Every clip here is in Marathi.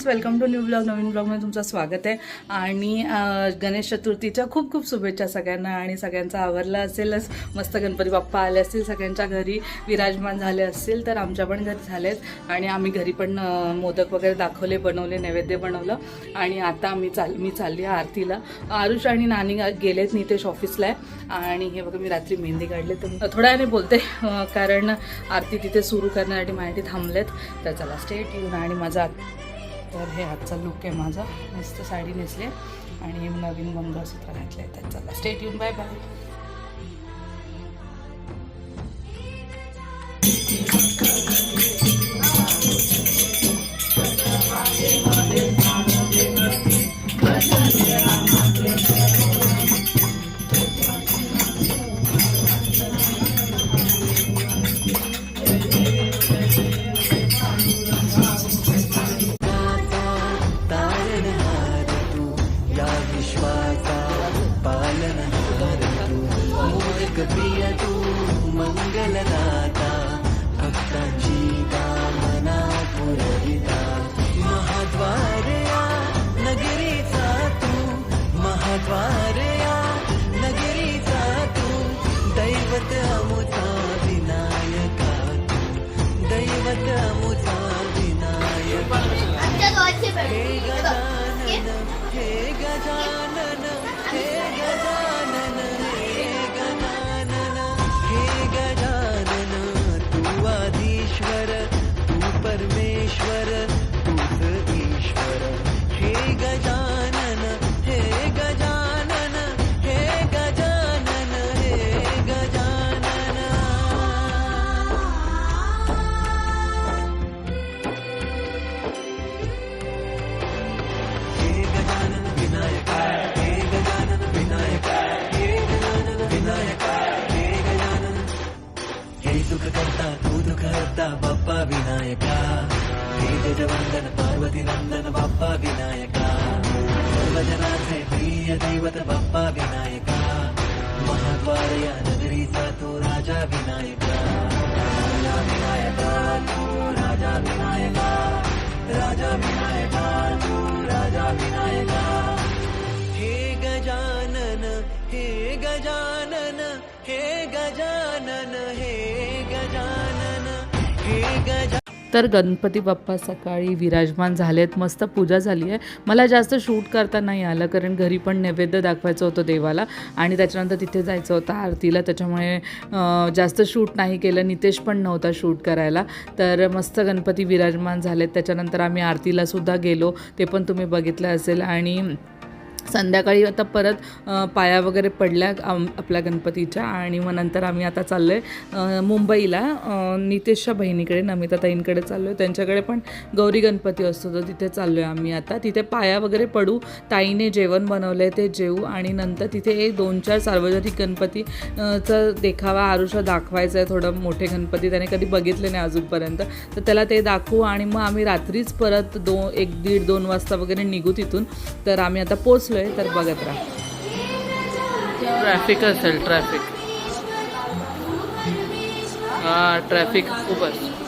Friends welcome to new blog नवीन ब्लॉगमध्ये तुमचं स्वागत आहे. आणि गणेश चतुर्थीच्या खूप खूप शुभेच्छा सगळ्यांना आणि सगळ्यांचं आवरला असेलच मस्त गणपती बाप्पा आले असतील सगळ्यांच्या घरी विराजमान झाले असतील तर आमच्या पण घरी झालेत. आणि आम्ही घरी पण मोदक वगैरे दाखवले बनवले नैवेद्य बनवलं. आणि आता आम्ही चाल मी चालली आरतीला. आरुष आणि नानी गेलेत नितेश ऑफिसला आहे. आणि हे बघा मी रात्री मेहंदी काढले तर मी थोड्या वेळाने बोलते कारण आरती तिथे सुरू करण्यासाठी माझ्यासाठी थांबलेत. तर चला स्टेट येऊन आणि माझा तर हे आजचा लुक आहे माझा. मस्त साडी नेसली आहे. आणि नवीन मंगळसूत्र घातलं आहे तर चला स्टेट येऊन बाय बाय sun. राजा तर गणपती बाप्पा सकाळी विराजमान झालेत. मस्त पूजा झाली आहे. मला जास्त शूट करता नाही आलं कारण घरी पण नैवेद्य दाखवायचं होतं देवाला आणि त्याच्यानंतर तिथे जायचं होतं आरतीला. त्याच्यामुळे जास्त शूट नाही केलं. नितेश पण नव्हता शूट करायला. तर मस्त गणपती विराजमान झालेत. त्याच्यानंतर आम्ही आरतीला सुद्धा गेलो. ते पण तुम्ही बघितलं असेल. आणि संध्याकाळी आता परत पाया वगैरे पडल्या आम- आपल्या गणपतीच्या आणि मग नंतर आम्ही आता चाललो आहे मुंबईला. नितेशच्या बहिणीकडे नमिताताईंकडे चाललो आहे त्यांच्याकडे पण गौरी गणपती असतो तर तिथे चाललो आहे आम्ही आता. तिथे पाया वगैरे पडू ताईने जेवण बनवलं आहे ते जेवू आणि नंतर तिथे एक दोन चार सार्वजनिक गणपती चा देखावा आरुषा दाखवायचा आहे थोडं मोठे गणपती. त्याने कधी बघितले नाही अजूनपर्यंत. तर त्याला ते दाखवू आणि मग आम्ही रात्रीच परत दो एक दीड दोन वाजता वगैरे निघू तिथून. तर आम्ही आता पोच पोचलो आहे तर बघत राहा. ट्रॅफिक असेल ट्रॅफिक. हां ट्रॅफिक खूपच.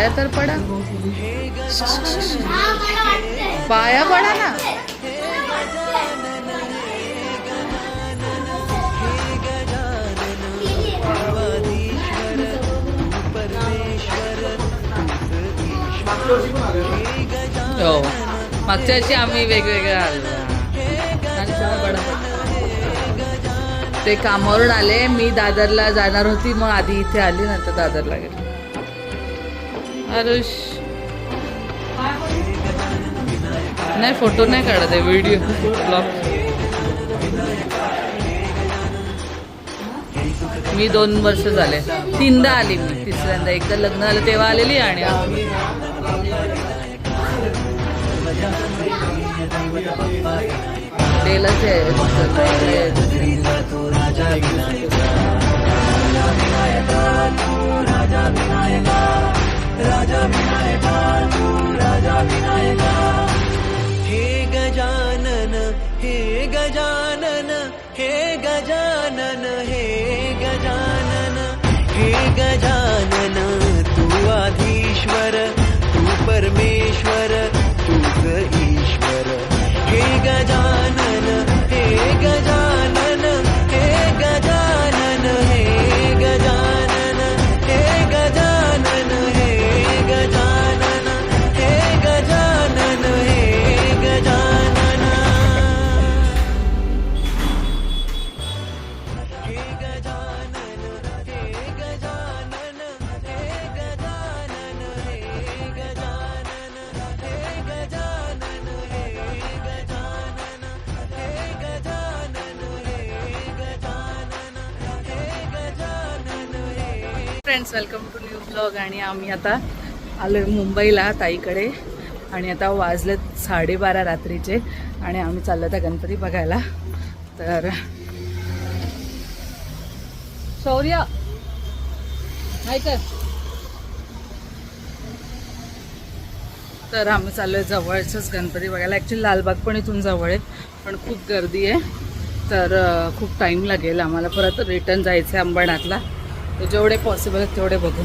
पाया तर पडा. पाया पडा ना. हो. मागच्या वर्षी आम्ही वेगवेगळ्या आलो. ते कामावरून आले. मी दादरला जाणार होती मग आधी इथे आली नंतर दादरला गेले. आरुष नाही फोटो नाही काढत आहे व्हिडिओ ब्लॉग मी दोन वर्ष झाले. तीनदा आली मी तिसऱ्यांदा. एकदा लग्न झालं तेव्हा आलेली आणि तेलच आहे राजा विनायका तू राजा विनायका। हे गजानन हे गजानन हे गजानन हे गजानन हे Gajanan. Friends welcome to new blog आणि आम्ही आता आलो मुंबईला ताईकडे. आणि आता वाजलेत साडेबारा रात्रीचे. आणि आम्ही चाललो त्या गणपती बघायला. तर शौर्य! ऐक तर. आम्ही चाललोय जवळचंच गणपती बघायला. ॲक्च्युली लालबाग पण इथून जवळ आहे पण खूप गर्दी आहे. तर खूप टाईम लागेल आम्हाला. परत रिटर्न जायचं आहे अंबरनाथला. तर जेवढे पॉसिबल आहेत तेवढे बघू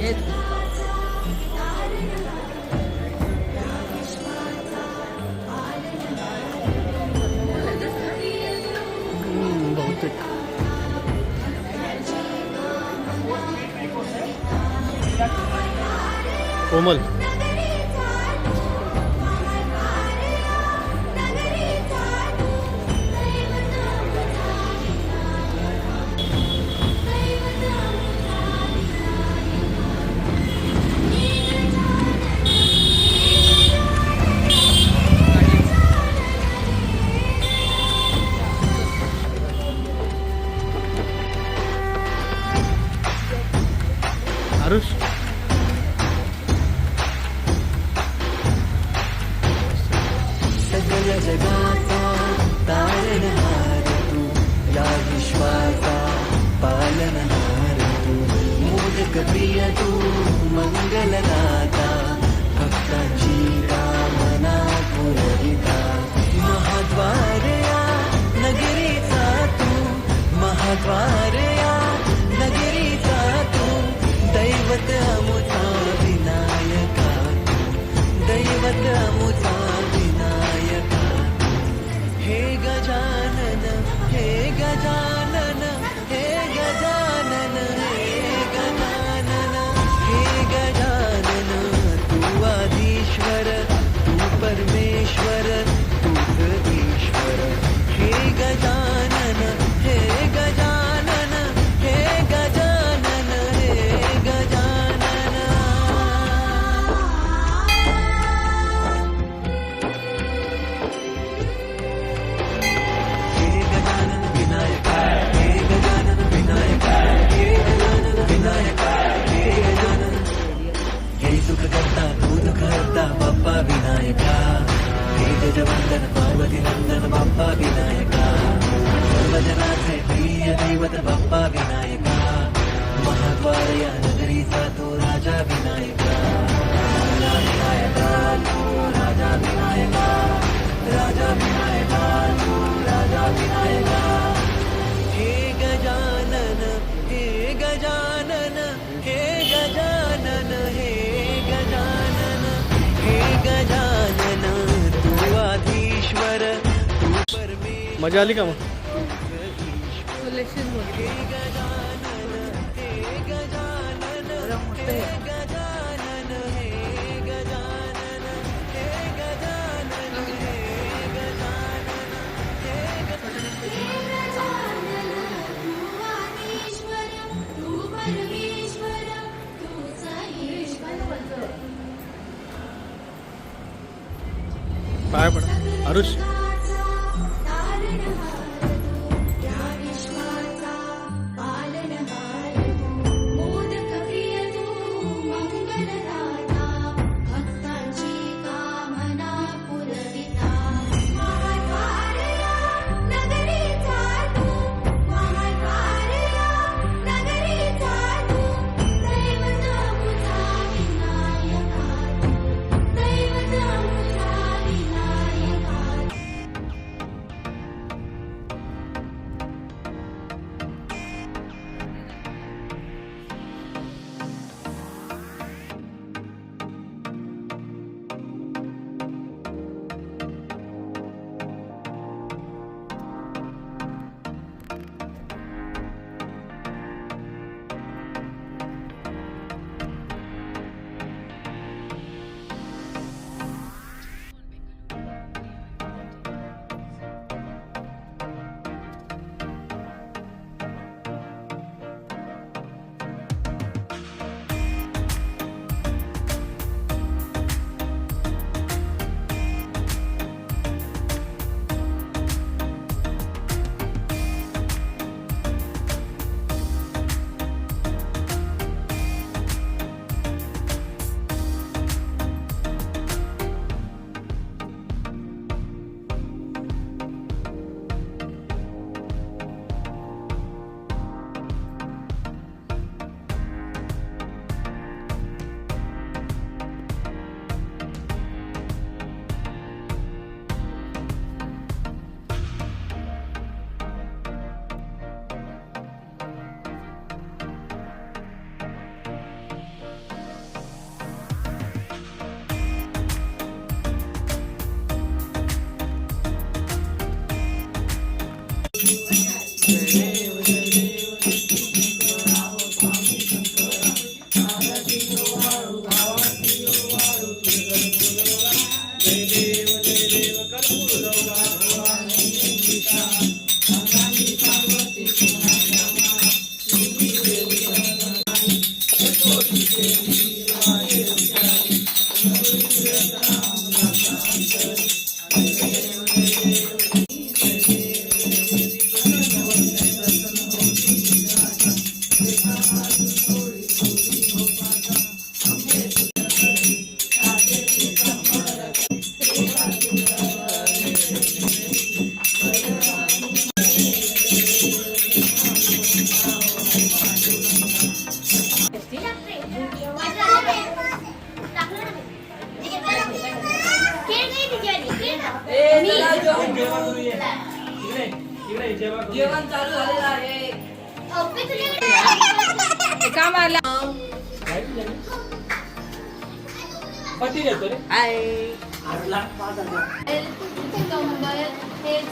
येत. कोमल. प्रिय तू मंगलदाता भक्तांची कामना पुरविता महाद्वारया नगरीचा तू महाद्वार गजानन हे गजानन हे गजानन हे गजानन तू आधीश्वर तू परमे मजा आली का मग? पाय पडा. Aarush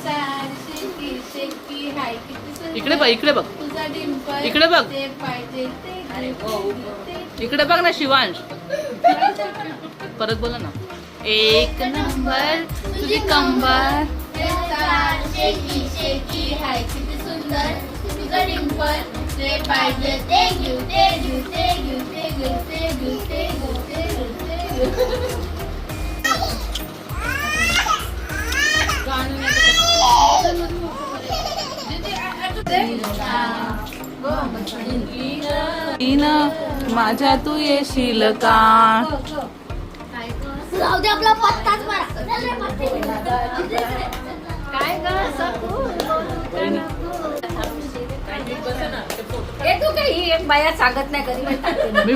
शेकी शेकी हाय किती इकडे बघ इकडे बघ. तुझा डिंपल इकडे बघ. ते पाहिजे ते इकडे बघ ना शिवांश. परत बोला ना. एक नंबर तुझी कंबर. शेकी शेकी हाय किती सुंदर तुझा डिंपल ते पाहिजे ते घेऊ ते घेऊ ते घेऊ ते घेऊ ते घेऊ ते घेऊ ते घेऊ माझ्या तू येशील का? जाऊ दे आपला पत्ताच. काय ग हे तू? काही एक बाया सांगत नाही कधी